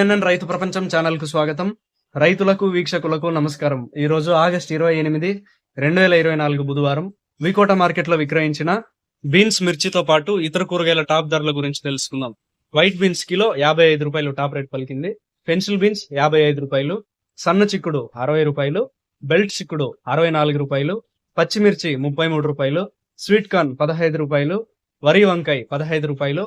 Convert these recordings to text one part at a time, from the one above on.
CNN రైతు ప్రపంచం ఛానల్కు స్వాగతం. రైతులకు వీక్షకులకు నమస్కారం. ఈ రోజు ఆగస్ట్ ఇరవై ఎనిమిది రెండు వేల ఇరవై నాలుగు బుధవారం. వికోట మార్కెట్లో విక్రయించిన బీన్స్ మిర్చితో పాటు ఇతర కూరగాయల టాప్ ధరల గురించి తెలుసుకుందాం. వైట్ బీన్స్ కిలో యాభై ఐదు రూపాయలు టాప్ రేట్ పలికింది. పెన్సిల్ బీన్స్ యాభై ఐదు రూపాయలు సన్న చిక్కుడు అరవై రూపాయలు బెల్ట్ చిక్కుడు అరవై నాలుగు రూపాయలు పచ్చిమిర్చి ముప్పై మూడు రూపాయలు స్వీట్ కార్న్ పదహైదు రూపాయలు వరి వంకాయ పదహైదు రూపాయలు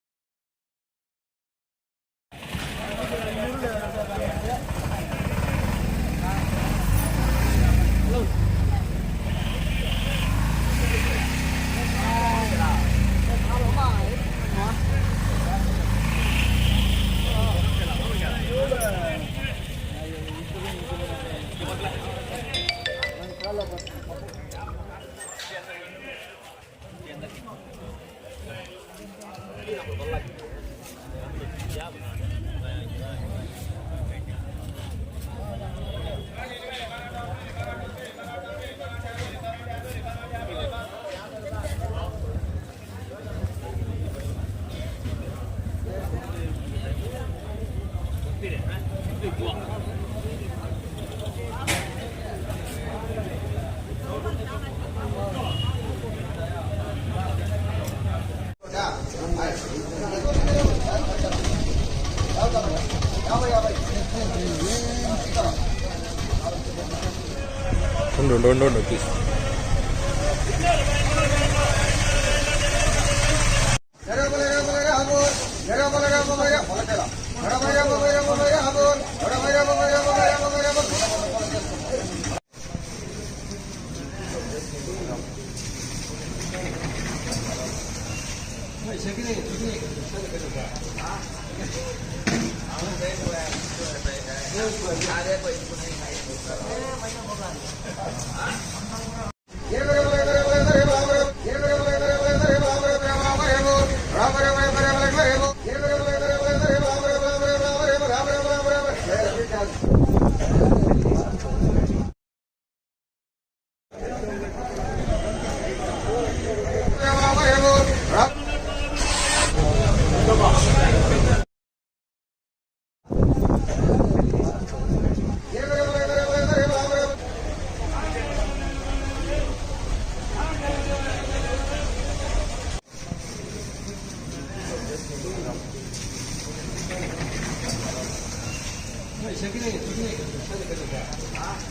no, no, no, no, please. সেখানে আমাদের 大家好大家好啊这个好的好啊。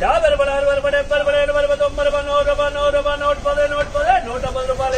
जा बरबड़ा बरबड़े बरबड़े बरबड़ो नोट बरबा नोट नोट पदे नोट नोट डबल रुपा